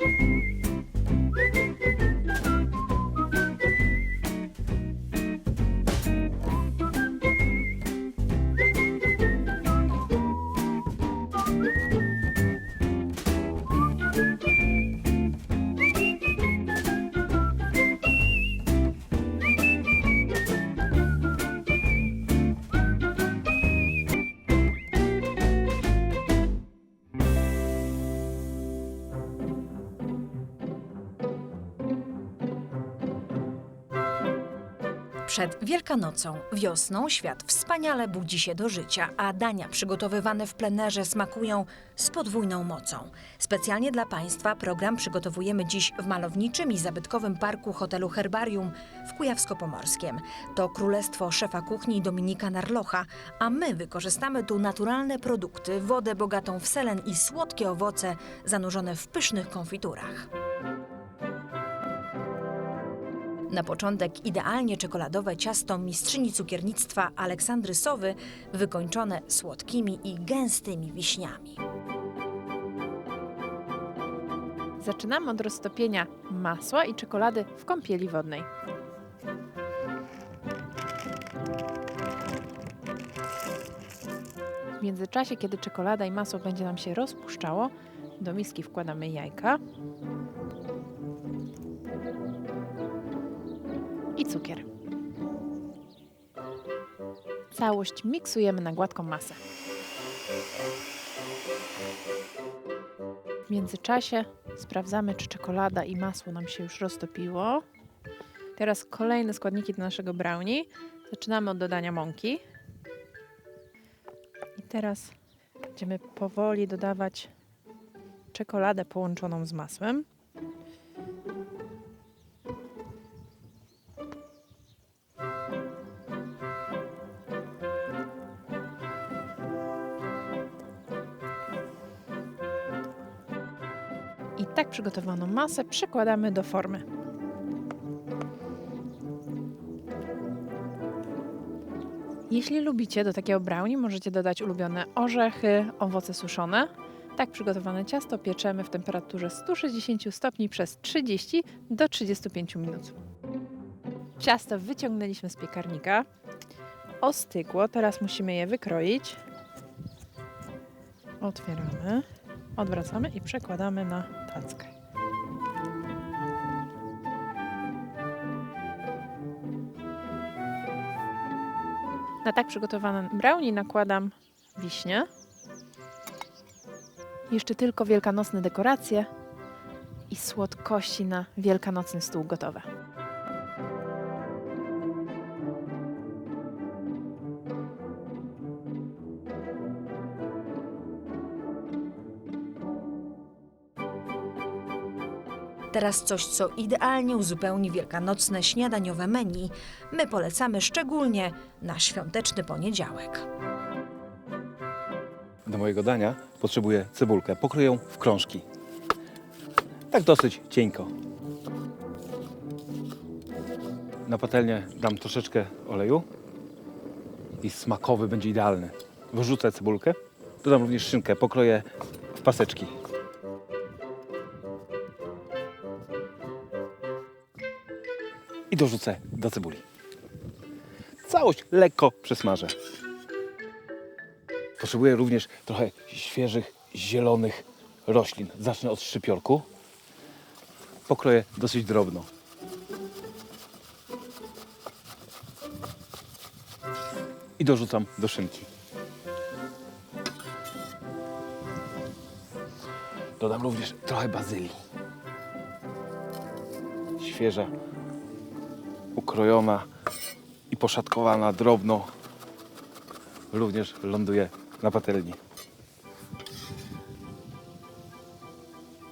you Przed Wielkanocą, wiosną świat wspaniale budzi się do życia, a dania przygotowywane w plenerze smakują z podwójną mocą. Specjalnie dla Państwa program przygotowujemy dziś w malowniczym i zabytkowym parku hotelu Herbarium w Kujawsko-Pomorskiem. To królestwo szefa kuchni Dominika Narlocha, a my wykorzystamy tu naturalne produkty, wodę bogatą w selen i słodkie owoce zanurzone w pysznych konfiturach. Na początek idealnie czekoladowe ciasto mistrzyni cukiernictwa Aleksandry Sowy, wykończone słodkimi i gęstymi wiśniami. Zaczynamy od roztopienia masła i czekolady w kąpieli wodnej. W międzyczasie, kiedy czekolada i masło będzie nam się rozpuszczało, do miski wkładamy jajka i cukier. Całość miksujemy na gładką masę. W międzyczasie sprawdzamy, czy czekolada i masło nam się już roztopiło. Teraz kolejne składniki do naszego brownie. Zaczynamy od dodania mąki. I teraz będziemy powoli dodawać czekoladę połączoną z masłem. I tak przygotowaną masę przekładamy do formy. Jeśli lubicie do takiego brownie, możecie dodać ulubione orzechy, owoce suszone. Tak przygotowane ciasto pieczemy w temperaturze 160 stopni przez 30 do 35 minut. Ciasto wyciągnęliśmy z piekarnika. Ostygło, teraz musimy je wykroić. Otwieramy, odwracamy i przekładamy na tackę. Na tak przygotowane brownie nakładam wiśnie. Jeszcze tylko wielkanocne dekoracje i słodkości na wielkanocny stół gotowe. Teraz coś, co idealnie uzupełni wielkanocne śniadaniowe menu. My polecamy szczególnie na świąteczny poniedziałek. Do mojego dania potrzebuję cebulkę. Pokroję ją w krążki. Tak dosyć cienko. Na patelnię dam troszeczkę oleju i smakowy będzie idealny. Wyrzucę cebulkę. Dodam również szynkę. Pokroję w paseczki. I dorzucę do cebuli. Całość lekko przesmażę. Potrzebuję również trochę świeżych, zielonych roślin. Zacznę od szczypiorku. Pokroję dosyć drobno. I dorzucam do szynki. Dodam również trochę bazylii. Świeża, ukrojona i poszatkowana drobno również ląduje na patelni.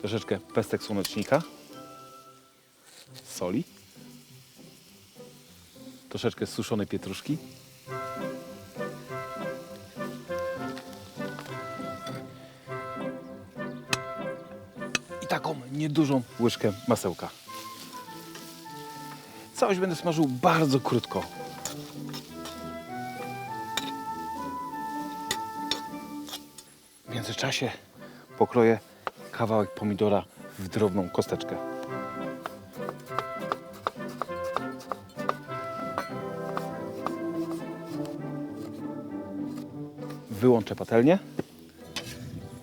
Troszeczkę pestek słonecznika, soli, troszeczkę suszonej pietruszki, i taką niedużą łyżkę masełka. Całość będę smażył bardzo krótko. W międzyczasie pokroję kawałek pomidora w drobną kosteczkę. Wyłączę patelnię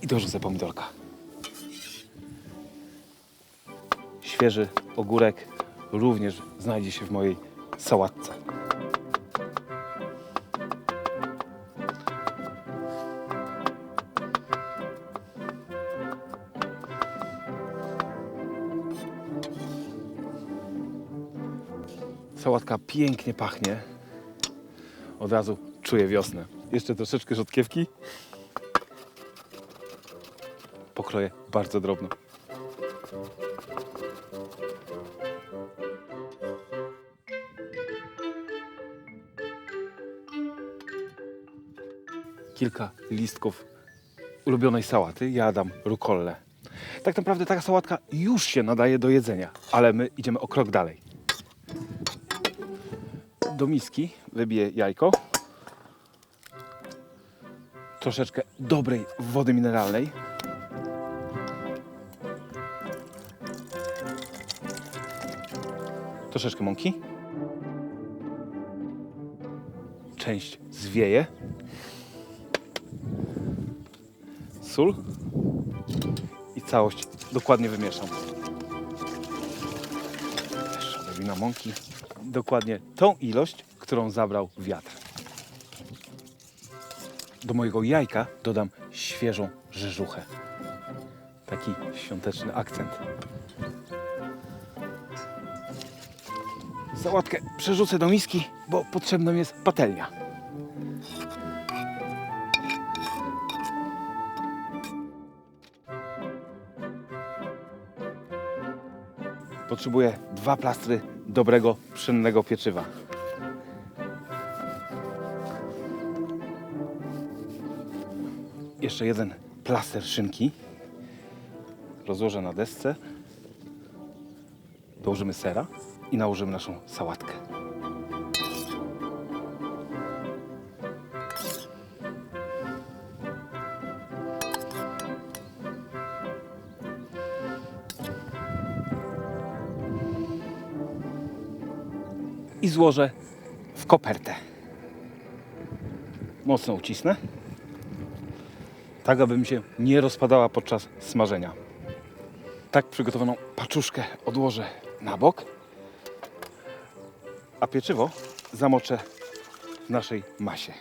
i dorzucę pomidorka. Świeży ogórek również znajdzie się w mojej sałatce. Sałatka pięknie pachnie. Od razu czuję wiosnę. Jeszcze troszeczkę rzodkiewki. Pokroję bardzo drobno. Kilka listków ulubionej sałaty. Ja dam rukollę. Tak naprawdę taka sałatka już się nadaje do jedzenia, ale my idziemy o krok dalej do miski wybiję jajko. Troszeczkę dobrej wody mineralnej. Troszeczkę mąki. Część zwieje. Sól. I całość dokładnie wymieszam. Jeszcze odrobina mąki dokładnie tą ilość, którą zabrał wiatr. Do mojego jajka dodam świeżą rzeżuchę. Taki świąteczny akcent. Sałatkę przerzucę do miski, bo potrzebna jest patelnia. Potrzebuję dwa plastry dobrego, pszennego pieczywa. Jeszcze jeden plaster szynki. Rozłożę na desce. Dołożymy sera i nałożymy naszą sałatkę. I złożę w kopertę. Mocno ucisnę, tak aby mi się nie rozpadała podczas smażenia. Tak przygotowaną paczuszkę odłożę na bok, a pieczywo zamoczę w naszej masie.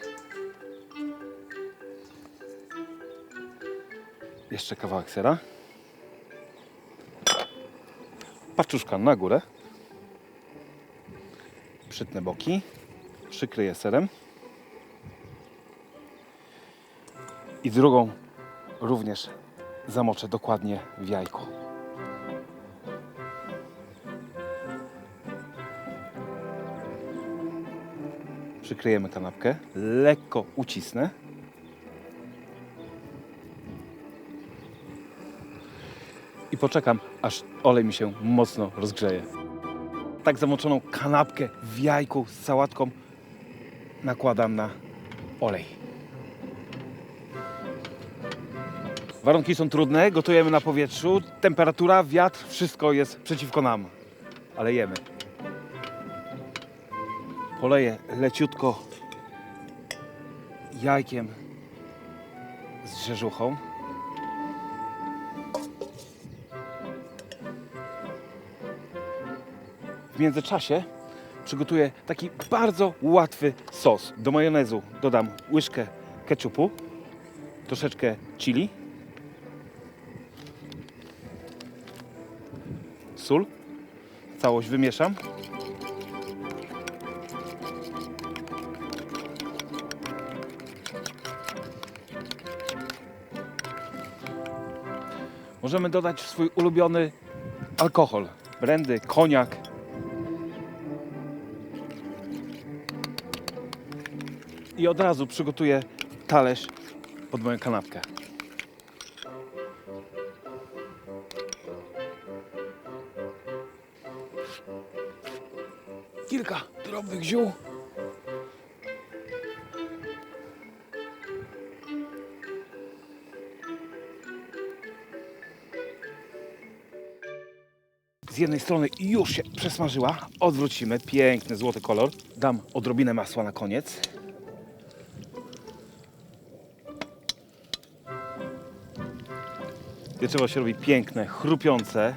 Jeszcze kawałek sera. Paczuszka na górę przytnę boki, przykryję serem i drugą również zamoczę dokładnie w jajku. Przykryjemy kanapkę, lekko ucisnę. I poczekam, aż olej mi się mocno rozgrzeje tak zamoczoną kanapkę w jajku z sałatką nakładam na olej. Warunki są trudne, gotujemy na powietrzu, temperatura, wiatr, wszystko jest przeciwko nam, ale jemy. Poleję leciutko jajkiem z rzeżuchą. W międzyczasie przygotuję taki bardzo łatwy sos. Do majonezu dodam łyżkę ketchupu, troszeczkę chili, sól. Całość wymieszam. Możemy dodać swój ulubiony alkohol. Brandy, koniak, i od razu przygotuję talerz pod moją kanapkę. Kilka drobnych ziół. z jednej strony już się przesmażyła. Odwrócimy. Piękny, złoty kolor. Dam odrobinę masła na koniec. Pieczywo się robi piękne, chrupiące.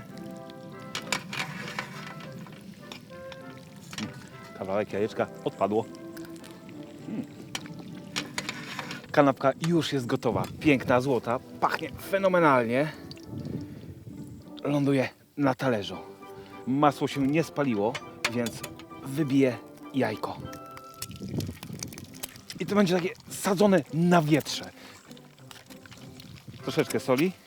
Kawałek jajeczka odpadło. Mm. Kanapka już jest gotowa. Piękna, złota. Pachnie fenomenalnie. Ląduje na talerzu. Masło się nie spaliło, więc wybiję jajko. I to będzie takie sadzone na wietrze. Troszeczkę soli.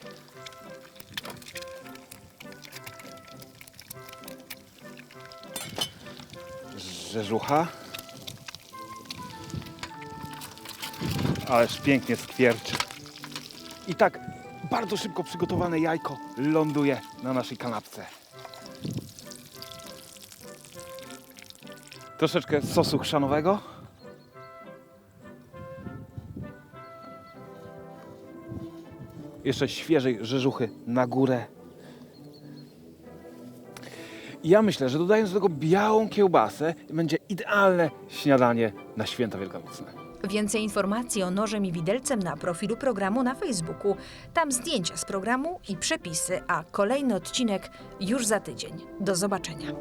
Rzeżucha. Ależ pięknie skwierczy. I tak bardzo szybko przygotowane jajko ląduje na naszej kanapce. Troszeczkę sosu chrzanowego. Jeszcze świeżej rzeżuchy na górę. Ja myślę, że dodając do tego białą kiełbasę, będzie idealne śniadanie na święta wielkanocne. Więcej informacji o nożem i widelcem na profilu programu na Facebooku. Tam zdjęcia z programu i przepisy, a kolejny odcinek już za tydzień. Do zobaczenia.